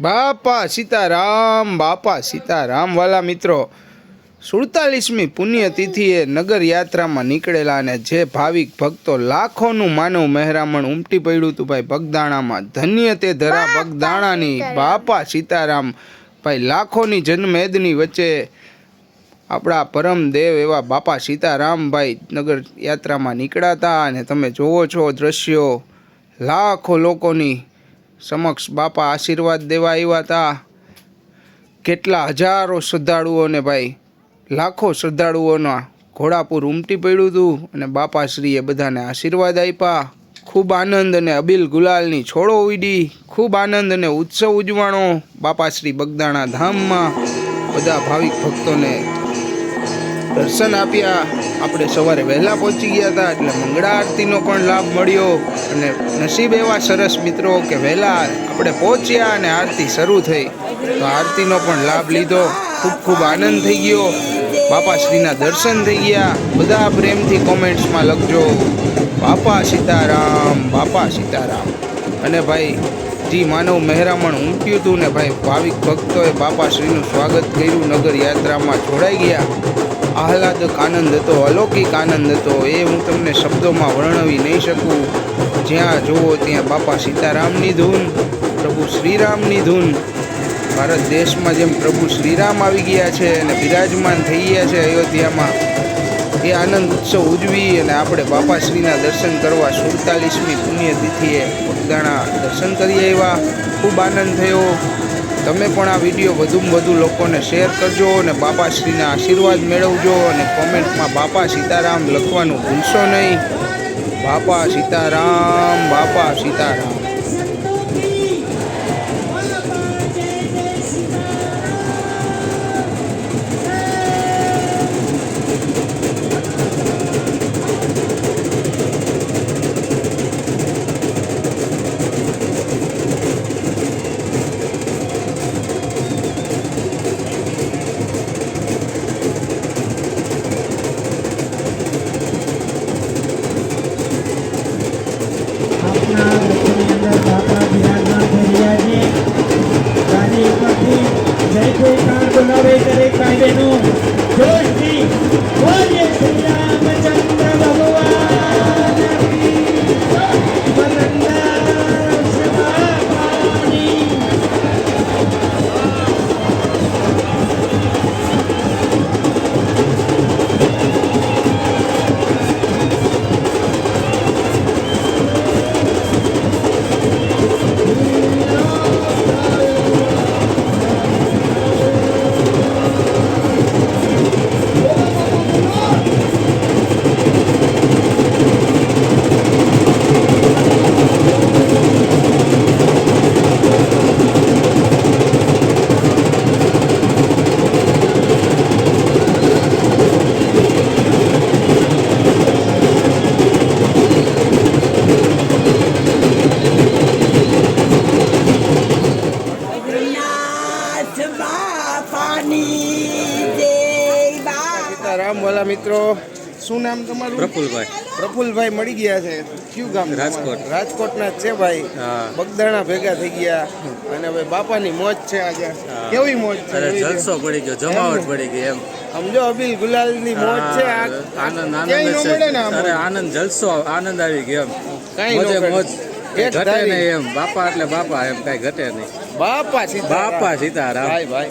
બાપા સીતારામ બાપા સીતારામ. વાલા મિત્રો સુડતાલીસમી પુણ્યતિથિએ નગર યાત્રામાં નીકળેલા અને જે ભાવિક ભક્તો લાખોનું માનવ મહેરામણ ઉમટી પડ્યું હતું ભાઈ ભગદાણામાં ધન્ય તે ધરા ભગદાણાની બાપા સીતારામ. ભાઈ લાખોની જન્મેદની વચ્ચે આપણા પરમ દેવ એવા બાપા સીતારામભાઈ નગર યાત્રામાં નીકળાતા અને તમે જોવો છો દ્રશ્યો લાખો લોકોની સમક્ષ બાપા આશીર્વાદ દેવા આવ્યા હતા કેટલા હજારો શ્રદ્ધાળુઓને ભાઈ, લાખો શ્રદ્ધાળુઓના ઘોડાપુર ઉમટી પડ્યું હતું અને બાપાશ્રીએ બધાને આશીર્વાદ આપ્યા ખૂબ આનંદ અને અબિલ ગુલાલની છોડો ઉડી, ખૂબ આનંદ અને ઉત્સવ ઉજવાણો બાપાશ્રી બગદાણા ધામમાં. બધા ભાવિક ભક્તોને દર્શન આપ્યા. આપણે સવારે વહેલા પહોંચી ગયા હતા એટલે મંગળા આરતીનો પણ લાભ મળ્યો. અને નસીબ એવા સરસ મિત્રો કે વહેલા આપણે પહોંચ્યા અને આરતી શરૂ થઈ. તો આરતીનો પણ લાભ લીધો. ખૂબ ખૂબ આનંદ થઈ ગયો. બાપાશ્રીના દર્શન થઈ ગયા. બધા પ્રેમથી કોમેન્ટ્સમાં લખજો. બાપા સીતારામ બાપા સીતારામ. અને ભાઈ, જી માનવ મહેરામણ ઉમટ્યું હતું ને ભાઈ, ભાવિક ભક્તોએ બાપાશ્રીનું સ્વાગત કર્યું. નગર યાત્રામાં જોડાઈ ગયા. આહલાદક આનંદ હતો, અલૌકિક આનંદ હતો, એ હું તમને શબ્દોમાં વર્ણવી નહીં શકું. જ્યાં જુઓ ત્યાં બાપા સીતારામની ધૂન, પ્રભુ શ્રીરામની ધૂન. ભારત દેશમાં જેમ પ્રભુ શ્રીરામ આવી ગયા છે અને બિરાજમાન થઈ ગયા છે અયોધ્યામાં, એ આનંદ ઉત્સવ ઉજવી અને આપણે બાપાશ્રીના દર્શન કરવા સુડતાલીસમી પુણ્યતિથિએ પોતાના દર્શન કરી આવ્યા. ખૂબ આનંદ થયો. તમે પણ આ વીડિયો વધુમાં વધુ લોકોને શેર કરજો અને બાપાશ્રીના આશીર્વાદ મેળવજો અને કોમેન્ટમાં બાપા સીતારામ લખવાનું ભૂલશો નહીં. બાપા સીતારામ બાપા સીતારામ. જયકાર બોલાવે દરેક ભાઈ બહેનો બોલીએ શ્રી રામચંદ્ર સીતારામ વાલા મિત્રો શું નામ તમારું? પ્રફુલભાઈ. પ્રફુલભાઈ મળી ગયા છે. કયું ગામ? રાજકોટ. રાજકોટના જ છે ભાઈ. બગદાણા ભેગા થઈ ગયા. અને હવે બાપાની મોજ છે આજે. કેવી મોજ છે. જલસો પડી ગયો જમાવટ પડી ગઈ એમ. સમજો અબિલ ગુલાલની મોજ છે. આનંદ આનંદ છે. અરે આનંદ જલસો આનંદ આવી ગયો એમ. કાંઈ મોજ મોજે. ઘટે નહીં એમ. બાપા એટલે બાપા એમ કઈ ઘટે નહીં. બાપા સીતા બાપા સીતારામ. ભાઈ ભાઈ.